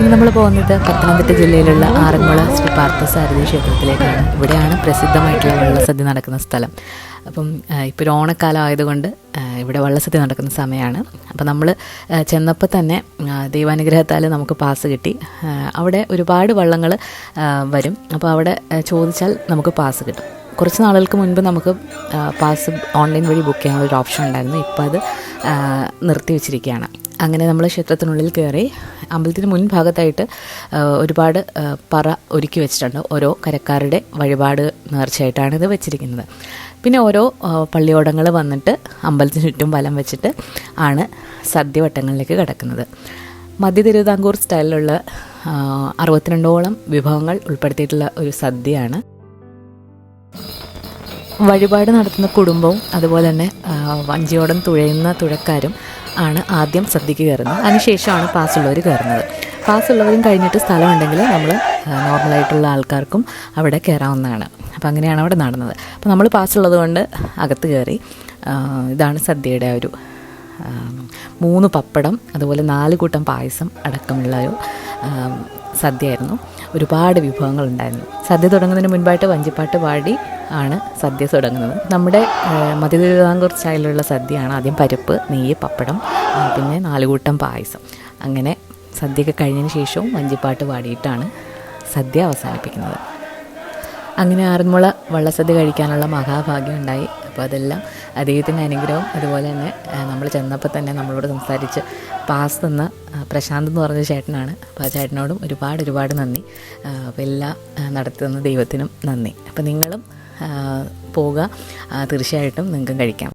ഇനി നമ്മൾ പോകുന്നത് പത്തനംതിട്ട ജില്ലയിലുള്ള ആറന്മുള ശ്രീ പാർത്ഥസാരഥി ക്ഷേത്രത്തിലേക്കാണ്. ഇവിടെയാണ് പ്രസിദ്ധമായിട്ടുള്ള വള്ളസദ്യ നടക്കുന്ന സ്ഥലം. അപ്പം ഇപ്പോൾ ഒരു ഓണക്കാലം ആയതുകൊണ്ട് ഇവിടെ വള്ളസദ്യ നടക്കുന്ന സമയമാണ് അപ്പോൾ നമ്മൾ ചെന്നപ്പോൾ തന്നെ ദൈവാനുഗ്രഹത്താൽ നമുക്ക് പാസ് കിട്ടി. അവിടെ ഒരുപാട് വള്ളങ്ങൾ വരും. അപ്പോൾ അവിടെ ചോദിച്ചാൽ നമുക്ക് പാസ് കിട്ടും. കുറച്ച് നാളുകൾക്ക് മുൻപ് നമുക്ക് പാസ് ഓൺലൈൻ വഴി ബുക്ക് ചെയ്യാനുള്ള ഒരു ഓപ്ഷൻ ഉണ്ടായിരുന്നു. ഇപ്പോൾ അത് നിർത്തി വെച്ചിരിക്കുകയാണ്. അങ്ങനെ നമ്മൾ ക്ഷേത്രത്തിനുള്ളിൽ കയറി അമ്പലത്തിന് മുൻഭാഗത്തായിട്ട് ഒരുപാട് പറ ഒരുക്കി വെച്ചിട്ടുണ്ട്. ഓരോ കരക്കാരുടെ വഴിപാട് നേർച്ചയായിട്ടാണ് ഇത് വെച്ചിരിക്കുന്നത്. പിന്നെ ഓരോ പള്ളിയോടങ്ങൾ വന്നിട്ട് അമ്പലത്തിന് ചുറ്റും വലം വെച്ചിട്ട് ആണ് സദ്യവട്ടങ്ങളിലേക്ക് കിടക്കുന്നത്. മധ്യ തിരുവിതാംകൂർ സ്റ്റൈലിലുള്ള അറുപത്തിരണ്ടോളം വിഭവങ്ങൾ ഉൾപ്പെടുത്തിയിട്ടുള്ള ഒരു സദ്യയാണ്. വഴിപാട് നടത്തുന്ന കുടുംബവും അതുപോലെ തന്നെ വഞ്ചിയോടം തുഴയുന്ന തുഴക്കാരും ആണ് ആദ്യം സദ്യക്ക് കയറുന്നത്. അതിനുശേഷമാണ് പാസ്സുള്ളവർ കയറുന്നത്. പാസ്സുള്ളവരും കഴിഞ്ഞിട്ട് സ്ഥലമുണ്ടെങ്കിൽ നമ്മൾ നോർമലായിട്ടുള്ള ആൾക്കാർക്കും അവിടെ കയറാവുന്നതാണ്. അപ്പോൾ അങ്ങനെയാണ് അവിടെ നടന്നത്. അപ്പോൾ നമ്മൾ പാസ്സുള്ളത് കൊണ്ട് അകത്ത് കയറി ഇതാണ് സദ്യയുടെ ഒരു മൂന്ന് പപ്പടം അതുപോലെ നാല് കൂട്ടം പായസം അടക്കമുള്ള ഒരു സദ്യയായിരുന്നു. ഒരുപാട് വിഭവങ്ങളുണ്ടായിരുന്നു. സദ്യ തുടങ്ങുന്നതിന് മുൻപായിട്ട് വഞ്ചിപ്പാട്ട് പാടി ആണ് സദ്യ തുടങ്ങുന്നത്. നമ്മുടെ മധ്യതിരുവിതാംകൂർ മധ്യ സ്റ്റൈലിലുള്ള സദ്യയാണ് ആദ്യം പരിപ്പ് നെയ്യ് പപ്പടം പിന്നെ നാലുകൂട്ടം പായസം. അങ്ങനെ സദ്യയൊക്കെ കഴിഞ്ഞതിന് ശേഷവും വഞ്ചിപ്പാട്ട് പാടിയിട്ടാണ് സദ്യ അവസാനിപ്പിക്കുന്നത്. അങ്ങനെ ആറന്മുള വള്ളസദ്യ കഴിക്കാനുള്ള മഹാഭാഗ്യം ഉണ്ടായി. അപ്പോൾ അതെല്ലാം അദ്ദേഹത്തിന്റെ അനുഗ്രഹം അതുപോലെ തന്നെ നമ്മൾ ചെന്നപ്പോൾ തന്നെ നമ്മളോട് സംസാരിച്ച് പാസ് തന്ന പ്രശാന്ത് എന്ന് പറഞ്ഞ ചേട്ടനാണ്. അപ്പോൾ ആ ചേട്ടനോടും ഒരുപാട് ഒരുപാട് നന്ദി. അപ്പോൾ എല്ലാം നടത്തുന്ന ദൈവത്തിനും നന്ദി. അപ്പോൾ നിങ്ങളും പോവുക. തീർച്ചയായിട്ടും നിങ്ങൾക്കും കഴിക്കാം.